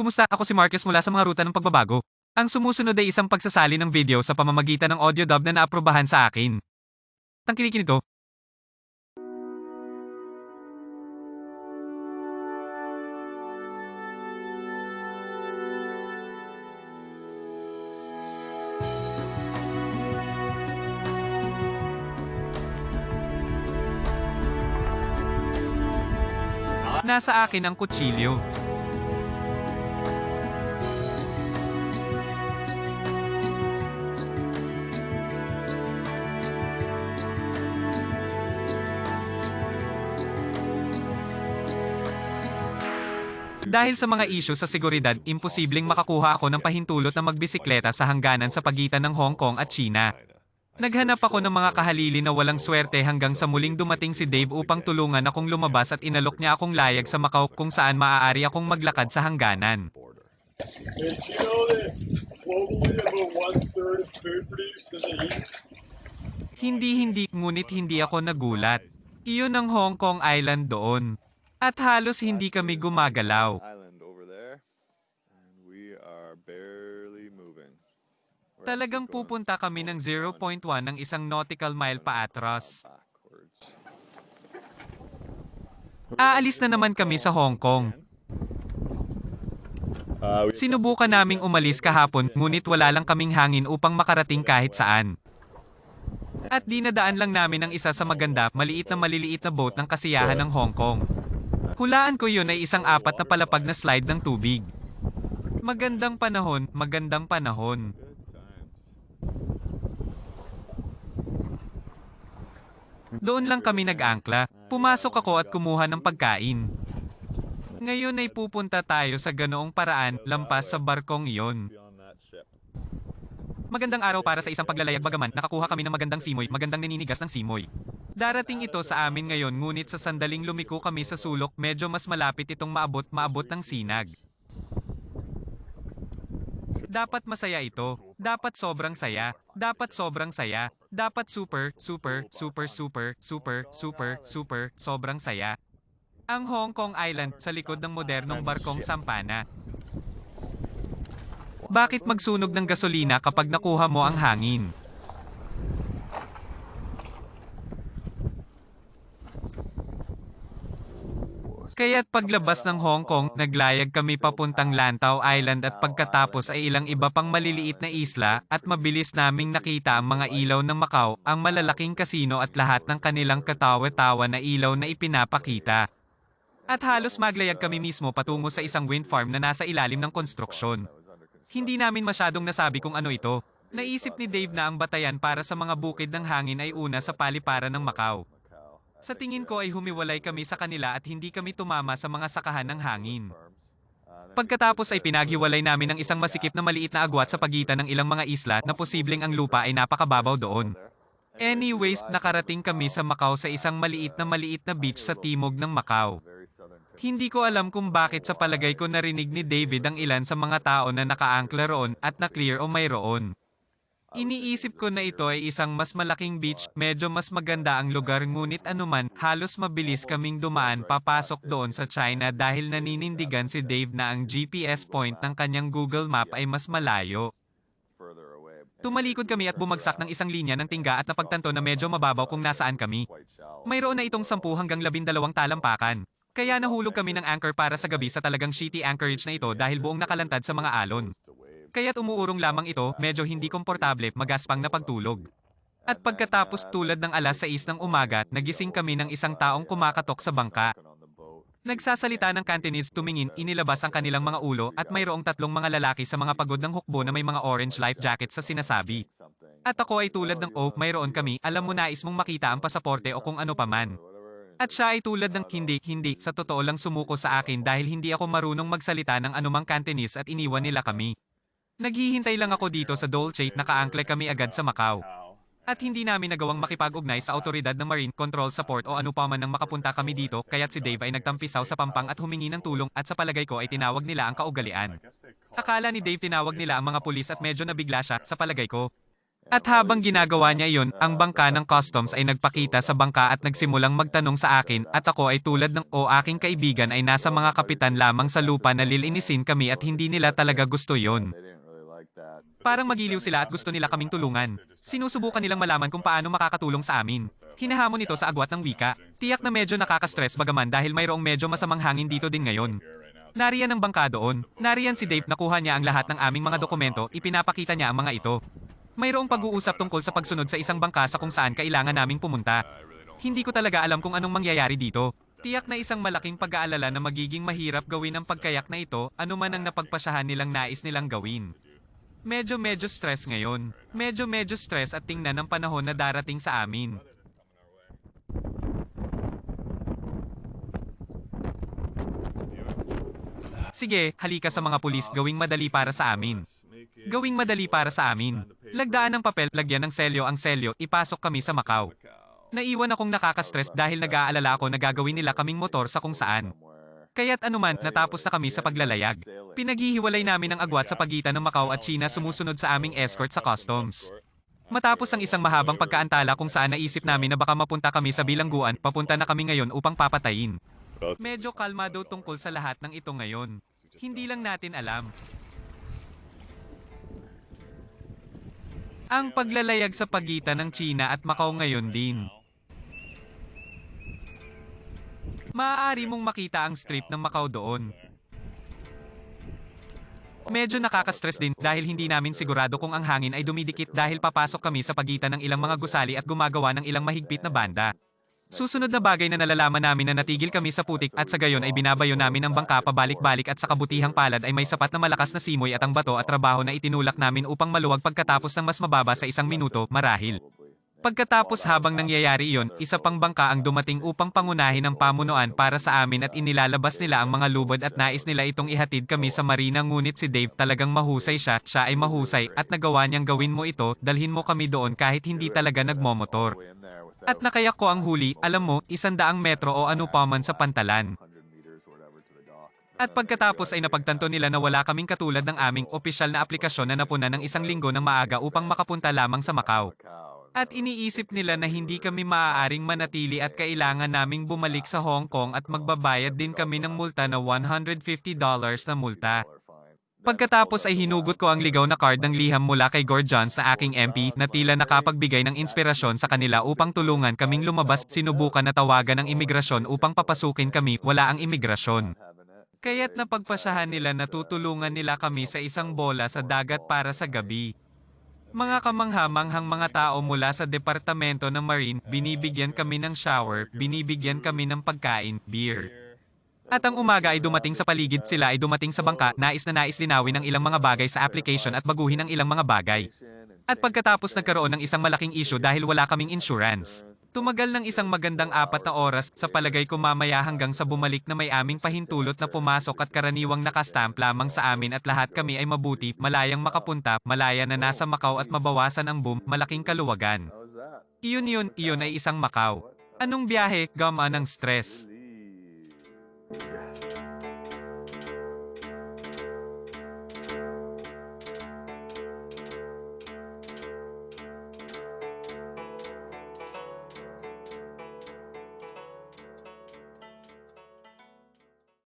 Kumusta? Ako si Marcus mula sa mga ruta ng pagbabago. Ang sumusunod ay isang pagsasali ng video sa pamamagitan ng audio dub na naaprubahan sa akin. Tangkilikin ito. Nasa akin ang kutsilyo. Dahil sa mga isyu sa seguridad, imposibleng makakuha ako ng pahintulot na magbisikleta sa hangganan sa pagitan ng Hong Kong at China. Naghanap ako ng mga kahalili na walang swerte hanggang sa muling dumating si Dave upang tulungan akong lumabas at inalok niya akong layag sa Macau kung saan maaari akong maglakad sa hangganan. Asia? Hindi-hindi ngunit hindi ako nagulat. Iyon ang Hong Kong Island doon. At halos hindi kami gumagalaw. Talagang pupunta kami ng 0.1 ng isang nautical mile pa atras. Aalis na naman kami sa Hong Kong. Uh, Sinubukan naming umalis kahapon ngunit wala lang kaming hangin upang makarating kahit saan. At dinadaan lang namin ang isa sa maganda, maliit na maliliit na boat ng kasiyahan ng Hong Kong. Hulaan ko yun ay isang apat na palapag na slide ng tubig. Magandang panahon, magandang panahon. Doon lang kami nag-angkla. Pumasok ako at kumuha ng pagkain. Ngayon ay pupunta tayo sa ganoong paraan lampas sa barkong iyon. Magandang araw para sa isang paglalayag bagaman nakakuha kami ng magandang simoy, magandang naninigas ng simoy. Darating ito sa amin ngayon ngunit sa sandaling lumiko kami sa sulok medyo mas malapit itong maabot maabot ng sinag. Dapat masaya ito. Dapat sobrang saya. Dapat sobrang saya. Dapat super, super, super, super, super, super, super, sobrang saya. Ang Hong Kong Island sa likod ng modernong barkong sampana. Bakit magsunog ng gasolina kapag nakuha mo ang hangin? Kaya't paglabas ng Hong Kong, naglayag kami papuntang Lantau Island at pagkatapos ay ilang iba pang maliliit na isla at mabilis naming nakita ang mga ilaw ng Macau, ang malalaking kasino at lahat ng kanilang katawa-tawa na ilaw na ipinapakita. At halos maglayag kami mismo patungo sa isang wind farm na nasa ilalim ng konstruksyon. Hindi namin masyadong nasabi kung ano ito. Naisip ni Dave na ang batayan para sa mga bukid ng hangin ay una sa paliparan ng Macau. Sa tingin ko ay humiwalay kami sa kanila at hindi kami tumama sa mga sakahan ng hangin. Pagkatapos ay pinaghiwalay namin ng isang masikip na maliit na agwat sa pagitan ng ilang mga isla na posibleng ang lupa ay napakababaw doon. Anyways, nakarating kami sa Macau sa isang maliit na maliit na beach sa timog ng Macau. Hindi ko alam kung bakit sa palagay ko narinig ni David ang ilan sa mga tao na nakaangkla roon at na-clear o mayroon. Iniisip ko na ito ay isang mas malaking beach, medyo mas maganda ang lugar ngunit anuman, halos mabilis kaming dumaan papasok doon sa China dahil naninindigan si Dave na ang GPS point ng kanyang Google Map ay mas malayo. Tumalikod kami at bumagsak ng isang linya ng tingga at napagtanto na medyo mababaw kung nasaan kami. Mayroon na itong 10 hanggang 12 talampakan. Kaya nahulog kami ng anchor para sa gabi sa talagang shitty anchorage na ito dahil buong nakalantad sa mga alon. Kaya't umuurong lamang ito, medyo hindi komportable, magaspang na pagtulog. At pagkatapos tulad ng alas 6 ng umaga, nagising kami ng isang taong kumakatok sa bangka. Nagsasalita ng Cantonese tumingin, inilabas ang kanilang mga ulo at mayroong tatlong mga lalaki sa mga pagod ng hukbo na may mga orange life jacket sa sinasabi. At ako ay tulad ng oh, mayroon kami, alam mo nais mong makita ang pasaporte o kung ano paman. At siya ay tulad ng hindi, hindi, sa totoo lang sumuko sa akin dahil hindi ako marunong magsalita ng anumang Cantonese at iniwan nila kami. Naghihintay lang ako dito sa Dolce, nakaangkle kami agad sa Macau. At hindi namin nagawang makipag-ugnay sa autoridad ng Marine Control Support o ano pa man nang makapunta kami dito, kaya't si Dave ay nagtampisaw sa pampang at humingi ng tulong at sa palagay ko ay tinawag nila ang kaugalian. Akala ni Dave tinawag nila ang mga pulis at medyo nabigla siya, sa palagay ko. At habang ginagawa niya iyon, ang bangka ng customs ay nagpakita sa bangka at nagsimulang magtanong sa akin at ako ay tulad ng o aking kaibigan ay nasa mga kapitan lamang sa lupa na lilinisin kami at hindi nila talaga gusto yon. Parang magiliw sila at gusto nila kaming tulungan. Sinusubukan nilang malaman kung paano makakatulong sa amin. Hinahamon ito sa agwat ng wika. Tiyak na medyo nakaka-stress bagaman dahil mayroong medyo masamang hangin dito din ngayon. Nariyan ang bangka doon. Nariyan si Dave nakuha niya ang lahat ng aming mga dokumento, ipinapakita niya ang mga ito. Mayroong pag-uusap tungkol sa pagsunod sa isang bangka sa kung saan kailangan naming pumunta. Hindi ko talaga alam kung anong mangyayari dito. Tiyak na isang malaking pag-aalala na magiging mahirap gawin ang pagkayak na ito, anuman ang napagpasyahan nilang nais nilang gawin. Medyo medyo stress ngayon. Medyo medyo stress at tingnan ang panahon na darating sa amin. Sige, halika sa mga pulis gawing madali para sa amin. Gawing madali para sa amin. Lagdaan ng papel, lagyan ng selyo ang selyo, ipasok kami sa Macau. Naiwan akong nakaka-stress dahil nag-aalala ako na gagawin nila kaming motor sa kung saan. Kaya't anuman, natapos na kami sa paglalayag. Pinaghihiwalay namin ang agwat sa pagitan ng Macau at China sumusunod sa aming escort sa customs. Matapos ang isang mahabang pagkaantala kung saan naisip namin na baka mapunta kami sa bilangguan, papunta na kami ngayon upang papatayin. Medyo kalmado tungkol sa lahat ng ito ngayon. Hindi lang natin alam. Ang paglalayag sa pagitan ng China at Macau ngayon din. Maaari mong makita ang strip ng Macau doon. Medyo nakaka-stress din dahil hindi namin sigurado kung ang hangin ay dumidikit dahil papasok kami sa pagitan ng ilang mga gusali at gumagawa ng ilang mahigpit na banda. Susunod na bagay na nalalaman namin na natigil kami sa putik at sa gayon ay binabayo namin ang bangka pabalik-balik at sa kabutihang palad ay may sapat na malakas na simoy at ang bato at trabaho na itinulak namin upang maluwag pagkatapos ng mas mababa sa isang minuto, marahil. Pagkatapos habang nangyayari iyon, isa pang bangka ang dumating upang pangunahin ang pamunuan para sa amin at inilalabas nila ang mga lubod at nais nila itong ihatid kami sa marina ngunit si Dave talagang mahusay siya, siya ay mahusay at nagawa niyang gawin mo ito, dalhin mo kami doon kahit hindi talaga nagmomotor. At nakayak ko ang huli, alam mo, isandaang metro o ano pa man sa pantalan. 100 meters or whatever to the dock. At pagkatapos ay napagtanto nila na wala kaming katulad ng aming opisyal na aplikasyon na napuna ng isang linggo ng maaga upang makapunta lamang sa Macau. At iniisip nila na hindi kami maaaring manatili at kailangan naming bumalik sa Hong Kong at magbabayad din kami ng multa na $150 na multa. Pagkatapos ay hinugot ko ang ligaw na card ng liham mula kay Gord Johns na aking MP na tila nakapagbigay ng inspirasyon sa kanila upang tulungan kaming lumabas. Sinubukan na tawagan ng imigrasyon upang papasukin kami, wala ang imigrasyon. Kaya't napagpasyahan nila na tutulungan nila kami sa isang bola sa dagat para sa gabi. Mga kamanghamanghang mga tao mula sa Departamento ng Marine, binibigyan kami ng shower, binibigyan kami ng pagkain, beer. At ang umaga ay dumating sa paligid sila ay dumating sa bangka, nais na nais linawin ang ilang mga bagay sa application at baguhin ang ilang mga bagay. At pagkatapos nagkaroon ng isang malaking issue dahil wala kaming insurance. Tumagal ng isang magandang apat na oras sa palagay ko mamaya hanggang sa bumalik na may aming pahintulot na pumasok at karaniwang nakastamp lamang sa amin at lahat kami ay mabuti, malayang makapunta, malaya na nasa Macau at mabawasan ang boom, malaking kaluwagan. Iyon yun, iyon ay isang Macau. Anong biyahe, gama ng stress.